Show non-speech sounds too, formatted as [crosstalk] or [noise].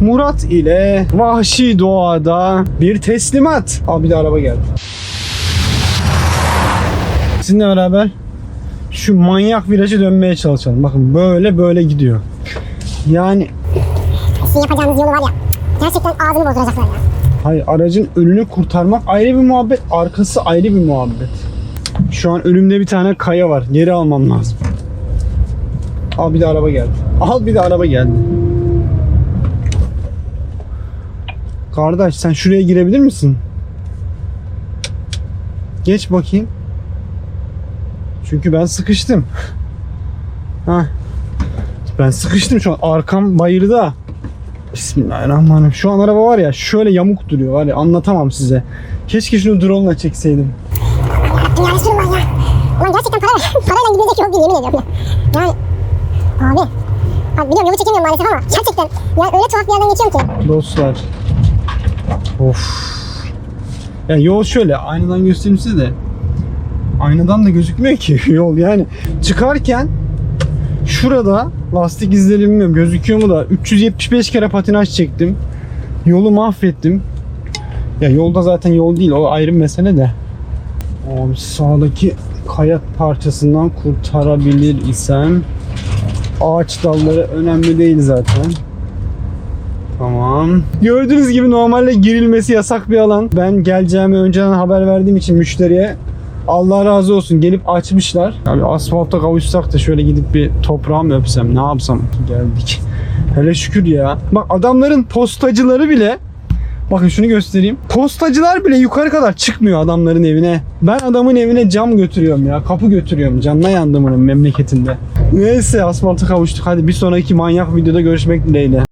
Murat ile vahşi doğada bir teslimat. Abi bir de araba geldi. Sizinle beraber şu manyak virajı dönmeye çalışalım. Bakın böyle böyle gidiyor. Yani Sizin yapacağınız yolu var ya. Gerçekten ağzını bozduracaklar ya. Hayır aracın önünü kurtarmak ayrı bir muhabbet, arkası ayrı bir muhabbet. Şu an önümde bir tane kaya var. Geri almam lazım. Al bir de araba geldi. Al bir de araba geldi. Kardeş sen şuraya girebilir misin? Geç bakayım. Çünkü ben sıkıştım. [laughs] Ha. Ben sıkıştım şu an. Arkam bayırda. Bismillahirrahmanirrahim. Şu an araba var ya şöyle yamuk duruyor var ya anlatamam size. Keşke şunu drone ile çekseydim. Dünyada sürüm var ya. Ulan gerçekten para, parayla [laughs] gidilecek yol değil yemin ediyorum ya. Yani abi. Abi biliyorum yolu çekemiyorum maalesef ama gerçekten yani öyle tuhaf bir yerden geçiyorum ki. Dostlar. Of. Ya yol şöyle aynadan göstereyim size de. Aynadan da gözükmüyor ki [laughs] yol yani. Çıkarken şurada lastik izleri bilmiyorum gözüküyor mu da 375 kere patinaj çektim. Yolu mahvettim. Ya yolda zaten yol değil o ayrı mesele de. Abi sağdaki kaya parçasından kurtarabilir isem ağaç dalları önemli değil zaten. Tamam. Gördüğünüz gibi normalde girilmesi yasak bir alan. Ben geleceğimi önceden haber verdiğim için müşteriye Allah razı olsun gelip açmışlar. Abi asfalta kavuşsak da şöyle gidip bir toprağı mı öpsem ne yapsam geldik. Hele şükür ya. Bak adamların postacıları bile Bakın şunu göstereyim. Postacılar bile yukarı kadar çıkmıyor adamların evine. Ben adamın evine cam götürüyorum ya. Kapı götürüyorum. Canına yandım onun memleketinde. Neyse asfalta kavuştuk. Hadi bir sonraki manyak videoda görüşmek dileğiyle.